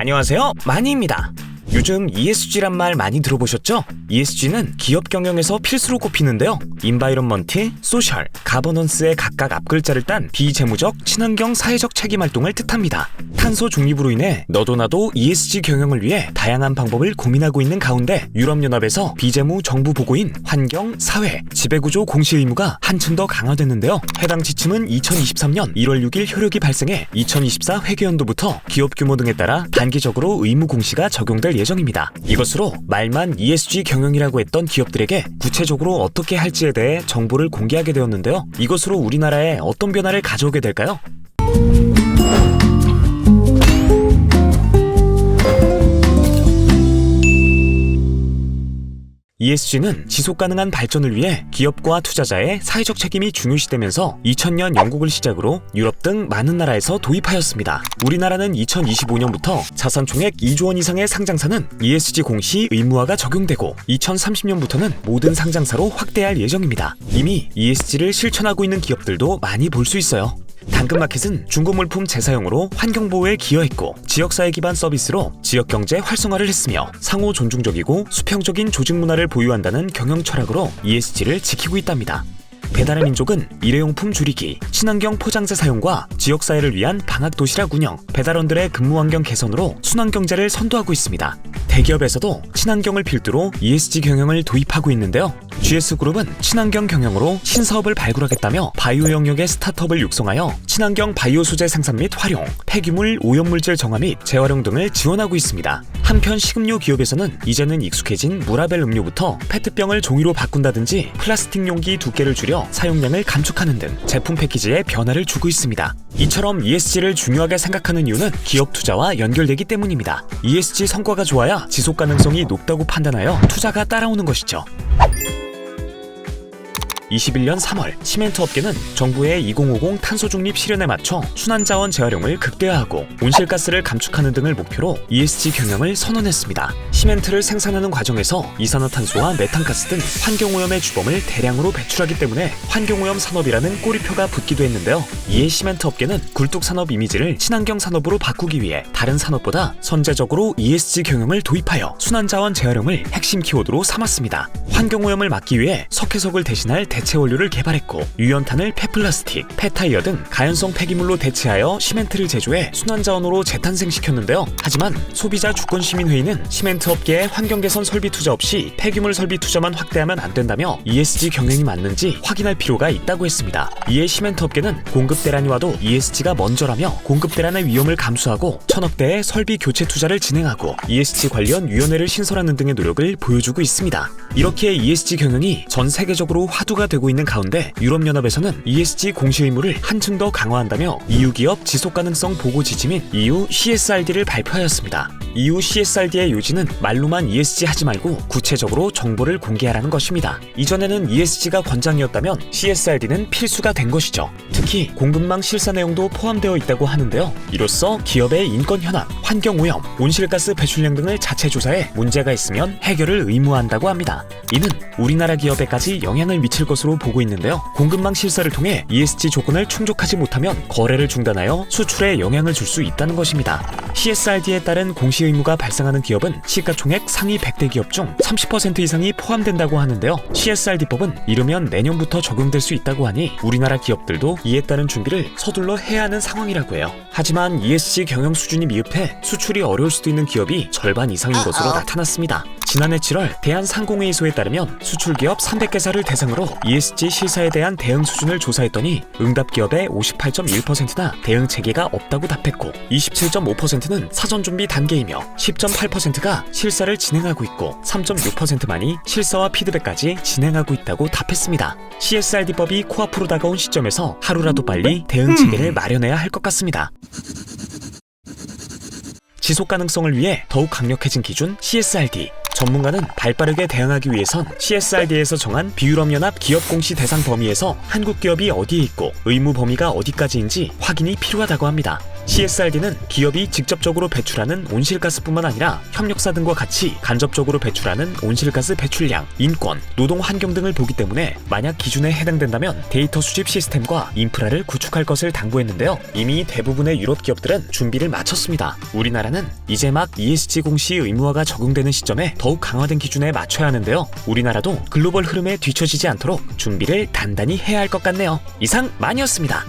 안녕하세요. 마니입니다. 요즘 ESG란 말 많이 들어보셨죠? ESG는 기업 경영에서 필수로 꼽히는데요. 인바이런먼트, 소셜, 가버넌스의 각각 앞글자를 딴 비재무적, 친환경 사회적 책임 활동을 뜻합니다. 탄소 중립으로 인해 너도 나도 ESG 경영을 위해 다양한 방법을 고민하고 있는 가운데 유럽연합에서 비재무 정부 보고인 환경, 사회, 지배구조 공시 의무가 한층 더 강화됐는데요. 해당 지침은 2023년 1월 6일 효력이 발생해 2024 회계연도부터 기업 규모 등에 따라 단기적으로 의무 공시가 적용될 예정입니다. 이것으로 말만 ESG 경영이라고 했던 기업들에게 구체적으로 어떻게 할지에 대해 정보를 공개하게 되었는데요. 이것으로 우리나라에 어떤 변화를 가져오게 될까요? ESG는 지속 가능한 발전을 위해 기업과 투자자의 사회적 책임이 중요시되면서 2000년 영국을 시작으로 유럽 등 많은 나라에서 도입하였습니다. 우리나라는 2025년부터 자산 총액 2조 원 이상의 상장사는 ESG 공시 의무화가 적용되고 2030년부터는 모든 상장사로 확대할 예정입니다. 이미 ESG를 실천하고 있는 기업들도 많이 볼 수 있어요. 당근마켓은 중고물품 재사용으로 환경보호에 기여했고 지역사회 기반 서비스로 지역경제 활성화를 했으며 상호 존중적이고 수평적인 조직 문화를 보유한다는 경영 철학으로 ESG를 지키고 있답니다. 배달의 민족은 일회용품 줄이기, 친환경 포장재 사용과 지역사회를 위한 방학 도시락 운영, 배달원들의 근무 환경 개선으로 순환 경제를 선도하고 있습니다. 대기업에서도 친환경을 필두로 ESG 경영을 도입하고 있는데요. GS그룹은 친환경 경영으로 신사업을 발굴하겠다며 바이오 영역의 스타트업을 육성하여 친환경 바이오 소재 생산 및 활용, 폐기물 오염물질 정화 및 재활용 등을 지원하고 있습니다. 한편 식음료 기업에서는 이제는 익숙해진 무라벨 음료부터 페트병을 종이로 바꾼다든지 플라스틱 용기 두께를 줄여 사용량을 감축하는 등 제품 패키지에 변화를 주고 있습니다. 이처럼 ESG를 중요하게 생각하는 이유는 기업 투자와 연결되기 때문입니다. ESG 성과가 좋아야 지속 가능성이 높다고 판단하여 투자가 따라오는 것이죠. 21년 3월 시멘트 업계는 정부의 2050 탄소 중립 실현에 맞춰 순환 자원 재활용을 극대화하고 온실가스를 감축하는 등을 목표로 ESG 경영을 선언했습니다. 시멘트를 생산하는 과정에서 이산화탄소와 메탄가스 등 환경오염의 주범을 대량으로 배출하기 때문에 환경오염 산업이라는 꼬리표가 붙기도 했는데요. 이에 시멘트 업계는 굴뚝 산업 이미지를 친환경 산업으로 바꾸기 위해 다른 산업보다 선제적으로 ESG 경영을 도입하여 순환 자원 재활용을 핵심 키워드로 삼았습니다. 환경오염을 막기 위해 석회석을 대신할 대체 원료를 개발했고 유연탄을 폐플라스틱, 폐타이어 등 가연성 폐기물로 대체하여 시멘트를 제조해 순환자원으로 재탄생시켰는데요. 하지만 소비자 주권 시민회의는 시멘트 업계의 환경 개선 설비 투자 없이 폐기물 설비 투자만 확대하면 안 된다며 ESG 경영이 맞는지 확인할 필요가 있다고 했습니다. 이에 시멘트 업계는 공급 대란이 와도 ESG가 먼저라며 공급 대란의 위험을 감수하고 천억대의 설비 교체 투자를 진행하고 ESG 관련 위원회를 신설하는 등의 노력을 보여주고 있습니다. 이렇게 ESG 경영이 전 세계적으로 화두가 되고 있는 가운데 유럽연합에서는 ESG 공시 의무를 한층 더 강화한다며 EU 기업 지속 가능성 보고 지침인 EU CSRD를 발표하였습니다. EU CSRD의 요지는 말로만 ESG 하지 말고 구체적으로 정보를 공개하라는 것입니다. 이전에는 ESG가 권장이었다면 CSRD는 필수가 된 것이죠. 특히 공급망 실사 내용도 포함되어 있다고 하는데요. 이로써 기업의 인권 현황, 환경 오염, 온실가스 배출량 등을 자체 조사해 문제가 있으면 해결을 의무화한다고 합니다. 이는 우리나라 기업에까지 영향을 미칠 것으로 보고 있는데요. 공급망 실사를 통해 ESG 조건을 충족하지 못하면 거래를 중단하여 수출에 영향을 줄 수 있다는 것입니다. CSRD에 따른 공시 의무가 발생하는 기업은 시가총액 상위 100대 기업 중 30% 이상이 포함된다고 하는데요. CSRD법은 이르면 내년부터 적용될 수 있다고 하니 우리나라 기업들도 이에 따른 준비를 서둘러 해야 하는 상황이라고 해요. 하지만 ESG 경영 수준이 미흡해 수출이 어려울 수도 있는 기업이 절반 이상인 것으로 나타났습니다. 지난해 7월 대한상공회의소에 따르면 수출 기업 300개사를 대상으로 ESG 실사에 대한 대응 수준을 조사했더니 응답 기업의 58.1%나 대응 체계가 없다고 답했고 27.5%는 사전 준비 단계이며 10.8%가 실사를 진행하고 있고 3.6%만이 실사와 피드백까지 진행하고 있다고 답했습니다. CSRD법이 코앞으로 다가온 시점에서 하루라도 빨리 대응 체계를 마련해야 할 것 같습니다. 지속 가능성을 위해 더욱 강력해진 기준 CSRD. 전문가는 발빠르게 대응하기 위해선 CSRD에서 정한 비유럽연합 기업 공시 대상 범위에서 한국 기업이 어디에 있고 의무 범위가 어디까지인지 확인이 필요하다고 합니다. CSRD는 기업이 직접적으로 배출하는 온실가스뿐만 아니라 협력사 등과 같이 간접적으로 배출하는 온실가스 배출량, 인권, 노동 환경 등을 보기 때문에 만약 기준에 해당된다면 데이터 수집 시스템과 인프라를 구축할 것을 당부했는데요. 이미 대부분의 유럽 기업들은 준비를 마쳤습니다. 우리나라는 이제 막 ESG 공시 의무화가 적용되는 시점에 더욱 강화된 기준에 맞춰야 하는데요. 우리나라도 글로벌 흐름에 뒤처지지 않도록 준비를 단단히 해야 할 것 같네요. 이상 마니였습니다.